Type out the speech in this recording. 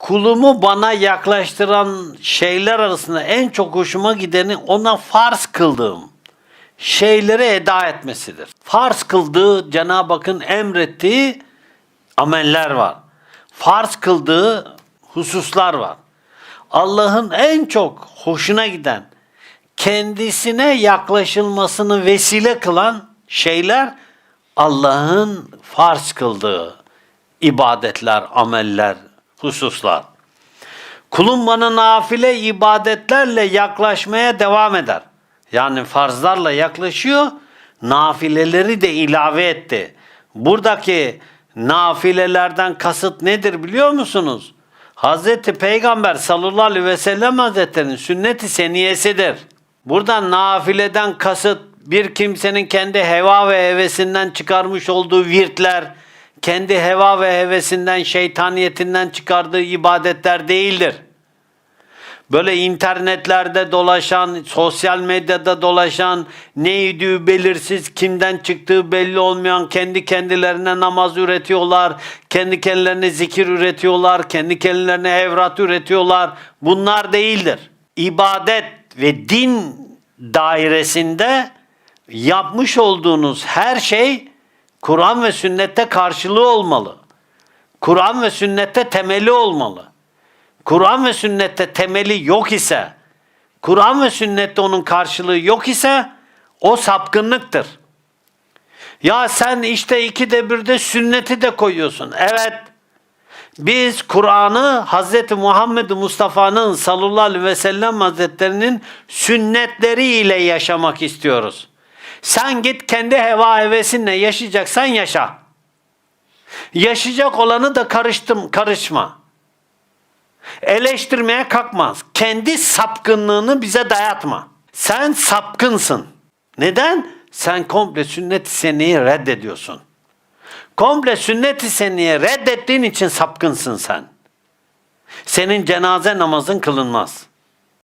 kulumu bana yaklaştıran şeyler arasında en çok hoşuma gideni ona farz kıldığım şeyleri eda etmesidir. Farz kıldığı Cenab-ı Hakk'ın emrettiği ameller var. Farz kıldığı hususlar var. Allah'ın en çok hoşuna giden, kendisine yaklaşılmasını vesile kılan şeyler Allah'ın farz kıldığı ibadetler, ameller, hususlar. Kulum bana nafile ibadetlerle yaklaşmaya devam eder. Yani farzlarla yaklaşıyor, nafileleri de ilave etti. Buradaki nafilelerden kasıt nedir biliyor musunuz? Hazreti Peygamber sallallahu aleyhi ve sellem hazretlerinin sünnet-i seniyesidir. Buradan nafileden kasıt bir kimsenin kendi heva ve hevesinden çıkarmış olduğu virtler, kendi heva ve hevesinden, şeytaniyetinden çıkardığı ibadetler değildir. Böyle internetlerde dolaşan, sosyal medyada dolaşan, neydi belirsiz, kimden çıktığı belli olmayan, kendi kendilerine namaz üretiyorlar, kendi kendilerine zikir üretiyorlar, kendi kendilerine evrat üretiyorlar. Bunlar değildir. İbadet ve din dairesinde yapmış olduğunuz her şey Kur'an ve sünnette karşılığı olmalı. Kur'an ve sünnette temeli olmalı. Kur'an ve sünnette temeli yok ise, Kur'an ve sünnette onun karşılığı yok ise o sapkınlıktır. Ya sen işte ikide birde sünneti de koyuyorsun. Evet. Biz Kur'an'ı Hz. Muhammed Mustafa'nın sallallahu aleyhi ve sellem hazretlerinin sünnetleriyle yaşamak istiyoruz. Sen git kendi heva hevesinle yaşayacaksan yaşa. Yaşayacak olanı da karıştım, karışma. Eleştirmeye kalkmaz. Kendi sapkınlığını bize dayatma. Sen sapkınsın. Neden? Sen komple sünnet-i seniyi reddediyorsun. Komple sünnet-i seniyi reddettiğin için sapkınsın sen. Senin cenaze namazın kılınmaz.